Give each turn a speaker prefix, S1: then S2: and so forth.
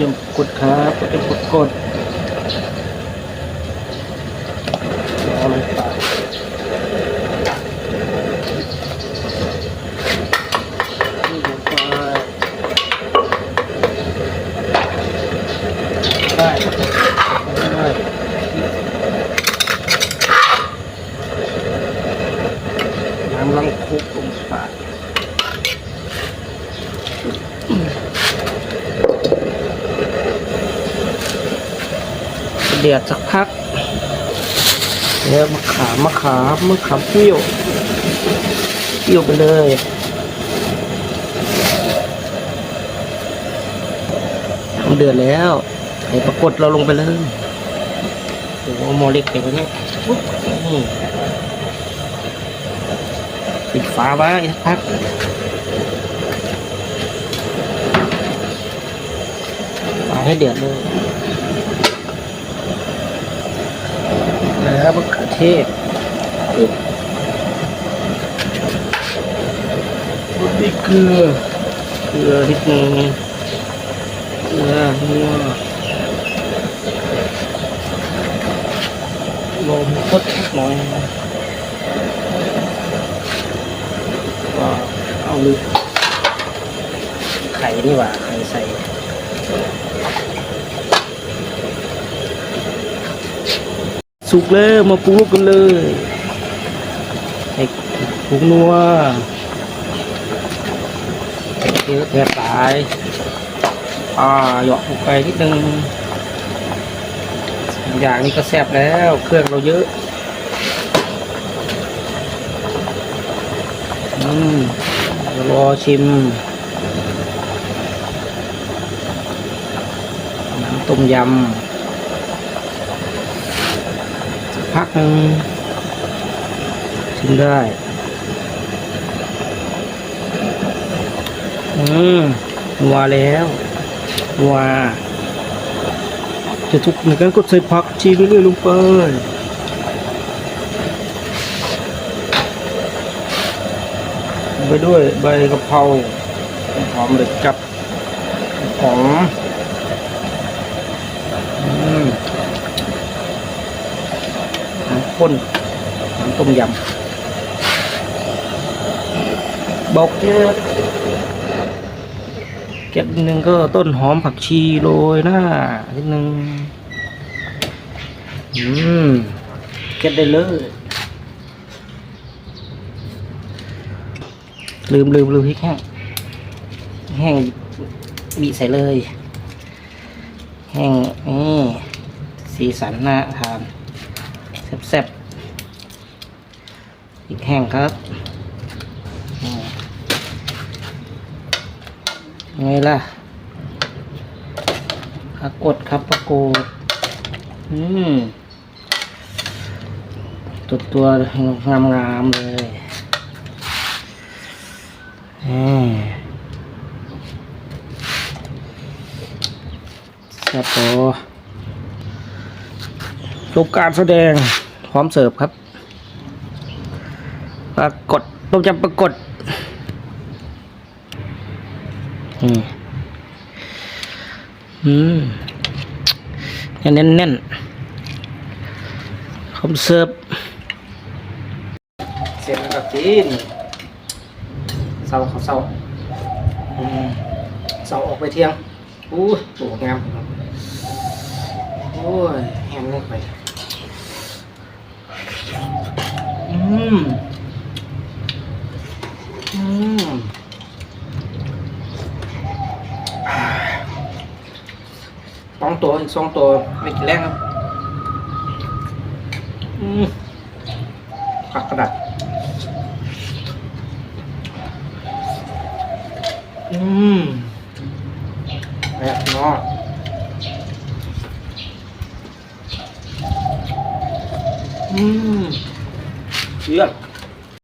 S1: ยมกดครับก็จะกดกดเอาลงไปนี่ลงไปได้ได้น้ำลังคุกลงไปเดื อดสักพักเดี๋ยวมะขามมะขามมะขามเปรี้ยวเปรี้ยวไปเลยมันเดือดแล้วใส่ปรากฏเราลงไปเลยโอ้โหมอเล็กไปแล้วเนี่ยวนี้ปิดฝาไว้สักพักฝาให้เดือดเลย แล้วมะเขือเทศมีเกลือ เกลือนิดนึงเกลือนัวลมพดหน่อยก็เอาเลยไข่นี่หว่าไข่ใส่ สุกแล้วมาปรุงรสกันเลยไอ้ผงนัวเยอะแยะหลายอ่าหยาะลงไปนิดนึงอย่างนี้ก็แซ่บแล้ว เครื่องเราเยอะอืมรอชิม น้ำต้มยำ พักหนึ่งชิมได้ อืมนัวแล้วนัวจะทุกหมือนกันก็ใส่ผักชีไปเรื่อยๆลงไปไปด้วยใบกะเพราหอมเลยกับหอมอืม น้ำ ข้นน้ำต้มยำบอกเยอะเก็บนิดนึงก็ต้นหอมผักชีโรยหน้านิดนึงอืมเก็บได้เลยลืมลืมลืมพริกแห้งแห้งบีใส่เลย แห้งนี่สีสันน่าทาน แซ่บๆอีกแห้งครับอืมไงล่ะปรากฏครับปรากฏอืมตัวตัวงามงามๆเลยอืมแซ่บโตจบการแสดง พร้อมเสิร์ฟครับปรากฏต้มยำปรากฏอืมอืมแน่นแน่นพร้อมเสิร์ฟเสร็จแล้วครับจีนเสาเขาเสาเสาออกไปเที่ยงอู้ตัวงามโอ้ยแห้งเลยไป อืมอืมสองตัวอีกสองตัวไม่กิ